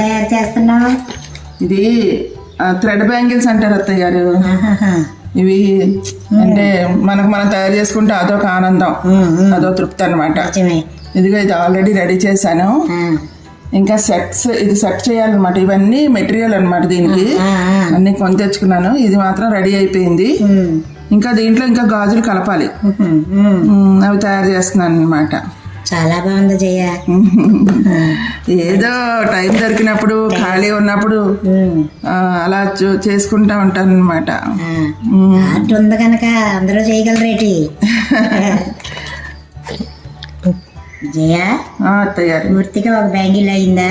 తయారు చేస్తున్నావు? ఇది థ్రెడ్ బ్యాంగిల్స్ అంటారు అత్తయ్య గారు. ఇవి అంటే మనకు మనం తయారు చేసుకుంటే అదొక ఆనందం. అదో తృప్తి అనమాట ఇదిగో ఇది ఆల్రెడీ రెడీ చేశాను. ఇంకా సెట్స్ ఇది సెట్ చేయాలన్నమాట. ఇవన్నీ మెటీరియల్ అన్నమాట దీనికి. అన్ని కొని తెచ్చుకున్నాను. ఇది మాత్రం రెడీ అయిపోయింది. ఇంకా దీంట్లో ఇంకా గాజులు కలపాలి. అవి తయారు చేస్తున్నాను అనమాట చాలా బాగుంది జయ. ఏదో టైం దొరికినప్పుడు ఖాళీ ఉన్నప్పుడు అలా చేసుకుంటా ఉంటాను అనమాట. ఆర్ట్ ఉంది కనుక అందరూ చేయగలరేటి? జయ అత్తయ్య గారు. పూర్తిగా ఒక బ్యాంగిల్ అయిందా?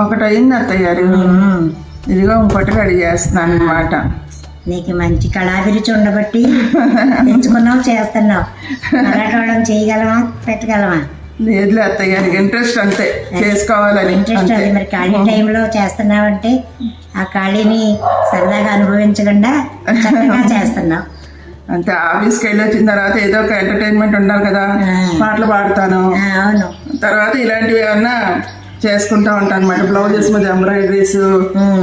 ఒకటి అయింది అత్తయ్య గారు. ఉమ్. ఇదిగో ఇంకోటి రెడీ చేస్తున్నాను అనమాట నీకు మంచి కళాభిరుచి ఉండబట్టి తెచ్చుకున్నావు చేస్తున్నావు. అలాంటి చేయగలమా పెట్టగలమా లేదులే అత్తయ్య ఇంట్రెస్ట్ అంతే. చేసుకోవాలని ఇంట్రెస్ట్ అది మరి ఖాళీ టైంలో చేస్తున్నావంటే ఆ ఖాళీని సరదాగా అనుభవించకుండా చక్కగా చేస్తున్నావు. అంతే ఆఫీస్కి వెళ్ళి వచ్చిన తర్వాత ఏదో ఒక ఎంటర్టైన్మెంట్ ఉండాలి కదా. పాటలు పాడతాను. అవును. తర్వాత ఇలాంటివి ఏమన్నా చేసుకుంటా ఉంటాను అనమాట బ్లౌజెస్ మీద ఎంబ్రాయిడరీస్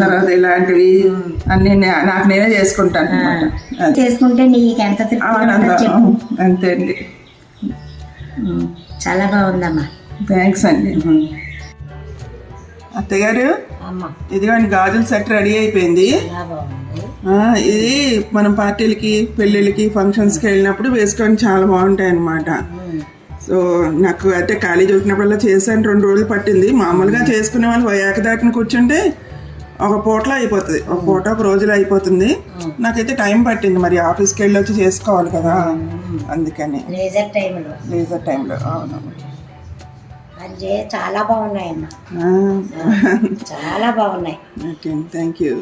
తర్వాత ఇలాంటివి అన్ని నాకు నేనే చేసుకుంటాను చేసుకుంటే నీకు ఎంత అంతే అండి. చాలా బాగుందమ్మా. థ్యాంక్స్ అండి. అత్తయ్య గారు అమ్మ. ఇదిగోండి గాజుల సెట్ రెడీ అయిపోయింది. ఇది మనం పార్టీలకి పెళ్ళిళ్ళకి ఫంక్షన్స్కి వెళ్ళినప్పుడు వేసుకొని చాలా బాగుంటాయి అన్నమాట. సో నాకు అయితే ఖాళీ దొరికినప్పుడల్లా చేశాను రెండు రోజులు పట్టింది. మామూలుగా చేసుకునే వాళ్ళు ఏక దాటిని కూర్చుంటే ఒక పూటలో అయిపోతుంది. ఒక పూట ఒక రోజులో అయిపోతుంది. నాకైతే టైం పట్టింది. మరి ఆఫీస్కి వెళ్ళి వచ్చి చేసుకోవాలి కదా. అందుకని. లేజర్ టైంలో. లేజర్ టైంలో. అవును. అంటే చాలా బాగున్నాయమ్మా. చాలా బాగున్నాయి. Okay thank you